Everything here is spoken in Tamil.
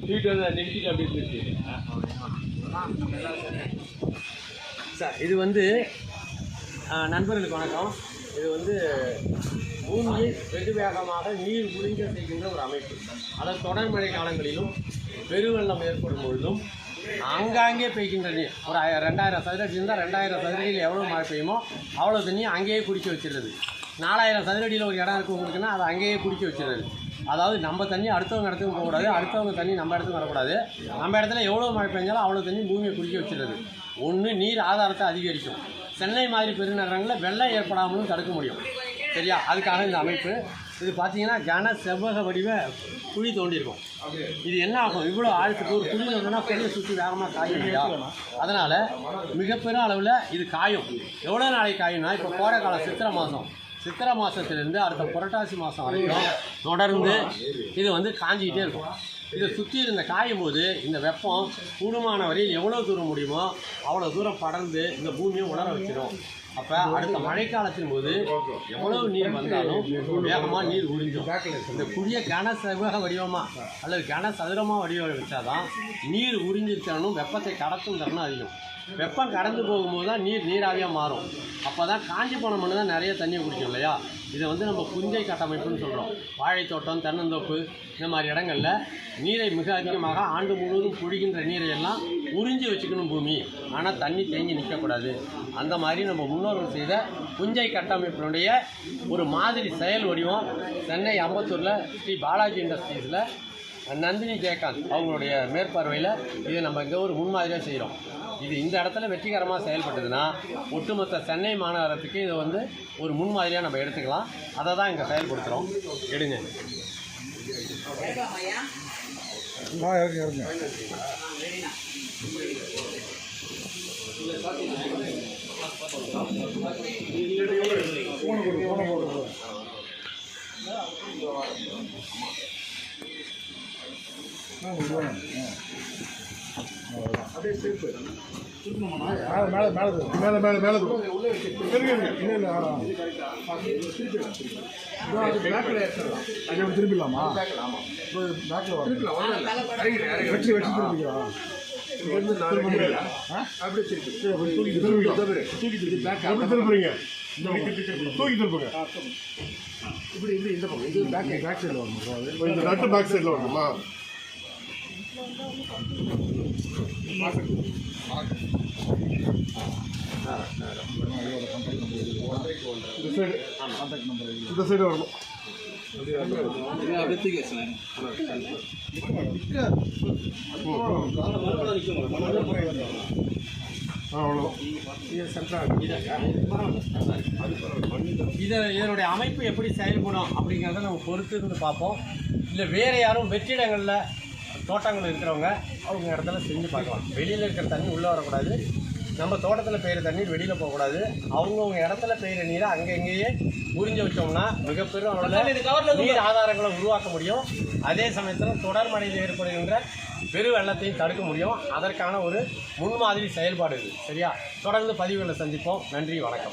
ஸ்வீட் வந்து நிறுத்திட்டு அப்படி இருந்துச்சு சார் இது வந்து நண்பர்களுக்கு வணக்கம். இது வந்து பூமியை வெகு வேகமாக நீர் உறிஞ்ச செய்கின்ற ஒரு அமைப்பு. அதாவது தொடர் மழை காலங்களிலும் பெருவெள்ளம் ஏற்படும் பொழுதும் அங்காங்கே பெய்கின்ற நீர். ஒரு ரெண்டாயிரம் ரெண்டாயிரம் சதுரடி இருந்தால் ரெண்டாயிரம் சதுரடியில் எவ்வளோ மழை பெய்யுமோ அவ்வளோ தண்ணி அங்கேயே குடிக்க வச்சிடுறது நாலாயிரம் சதுரடியில் ஒரு இடம் இருக்கு உங்களுக்குன்னா அதை அங்கேயே குடிக்க வச்சிடுறது அதாவது நம்ம தண்ணி அடுத்தவங்க இடத்துக்கு போகக்கூடாது அடுத்தவங்க தண்ணி நம்ம இடத்துக்கு வரக்கூடாது. நம்ம இடத்துல எவ்வளோ மழை பெஞ்சாலும் அவ்வளோ தண்ணி பூமியை குடிக்க வச்சிடுறது ஒன்று நீர் ஆதாரத்தை அதிகரிக்கும். சென்னை மாதிரி பெருநகரங்களில் வெள்ளம் ஏற்படாமலும் தடுக்க முடியும். சரியா? அதுக்காக இந்த அமைப்பு இது பார்த்தீங்கன்னா கன செவ்வக வடிவ குழி தோண்டியிருக்கும். இது என்ன ஆகும்? இவ்வளோ ஆழத்துக்கு ஒரு குழி தோண்டினா பெரிய சுற்றி வேகமாக காயும் இல்லையா? அதனால் மிகப்பெரும் அளவில் இது காயும். எவ்வளோ நாளைக்கு காயும்னா இப்போ கோடை காலம் சித்திரை மாதம். சித்திரை மாதத்துலேருந்து அடுத்த புரட்டாசி மாதம் வரைக்கும் தொடர்ந்து இது வந்து காஞ்சிக்கிட்டே இருக்கும். இதை சுற்றி இருந்த காயும் போது இந்த வெப்பம் கூடுமான வரையில் எவ்வளோ தூரம் முடியுமோ அவ்வளோ தூரம் படர்ந்து இந்த பூமியை உணர வச்சிடும் அப்போ அடுத்த மழைக்காலத்தின் போது எவ்வளவு நீர் வந்தாலும் வேகமாக நீர் உறிஞ்சும். இந்த குழிய கன செவ்வக வடிவமாக அல்லது கன சதுரமாக வடிவம் வச்சாதான் நீர் உறிஞ்சிருச்சாலும் வெப்பத்தை கடத்தும் திறனும் அதிகம். வெப்பம் கடந்து போகும்போது தான் நீர் நீராவியாக மாறும். அப்போ தான் காஞ்சி போன மண்ணு தான் நிறைய தண்ணியை குடிக்கும் இல்லையா? இதை வந்து நம்ம புஞ்சை கட்டமைப்புன்னு சொல்கிறோம் வாழைத்தோட்டம் தென்னந்தோப்பு இந்த மாதிரி இடங்கள்ல நீரை மிக அதிகமாக ஆண்டு முழுவதும் குழிகின்ற நீரை எல்லாம் உறிஞ்சி வச்சுக்கணும் பூமி. ஆனால் தண்ணி தேங்கி நிற்கக்கூடாது அந்த மாதிரி நம்ம முன்னோர்கள் செய்த புஞ்சை கட்டமைப்பினுடைய ஒரு மாதிரி செயல் வடிவம் சென்னை அம்பத்தூரில் ஸ்ரீ பாலாஜி இண்டஸ்ட்ரீஸில் நந்தினி ஜெயகாந்த் அவங்களுடைய மேற்பார்வையில் இதை நம்ம இங்கே ஒரு முன்மாதிரியாக செய்கிறோம் இது இந்த இடத்துல வெற்றிகரமாக செயல்பட்டதுன்னா ஒட்டுமொத்த சென்னை மாநகரத்துக்கு இதை வந்து ஒரு முன்மாதிரியாக நம்ம எடுத்துக்கலாம். அதை தான் இங்கே செயல்படுத்துகிறோம் எடுங்க. இறங்க இறங்க ஃபோனை போடு ஃபோனை போடு அப்படியே சேஃபு மேலே மேலே மேலே மேலே திரும்பிடலாமா பேக்கில் வரும். வச்சு வச்சு திரும்பிக்கலாம் தூக்கி தூக்கி திரும்புங்க இப்படி இந்த இந்த பக்கம். இது பேக் பேக் சைடில் வரணும். இந்த நட்டு பேக் சைடில் வரணுமா? இந்த சைடு வரணும். இதை இதனுடைய அமைப்பு எப்படி செயல்படும் அப்படிங்கிறத நம்ம பொறுத்து இருந்து பார்ப்போம். இல்லை வேறு யாரும் வெற்றிடங்களில் தோட்டங்கள் இருக்கிறவங்க அவங்க இடத்துல செஞ்சு பார்க்கலாம். வெளியில் இருக்கிற தண்ணி உள்ளே வரக்கூடாது. நம்ம தோட்டத்தில் பெய்கிற தண்ணீர் வெளியில் போகக்கூடாது. அவங்கவுங்க இடத்துல பெய்கிற நீரை அங்கங்கேயே உறிஞ்சு வச்சோம்னா மிகப்பெரும் அளவில் நீர் ஆதாரங்களை உருவாக்க முடியும். அதே சமயத்தில் தொடர் மழையில் ஏற்படுகின்ற பெரு வெள்ளத்தையும் தடுக்க முடியும். அதற்கான ஒரு முன்மாதிரி செயல்பாடு இது. சரியா? தொடர்ந்து பதிவுகளை சந்திப்போம். நன்றி வணக்கம்.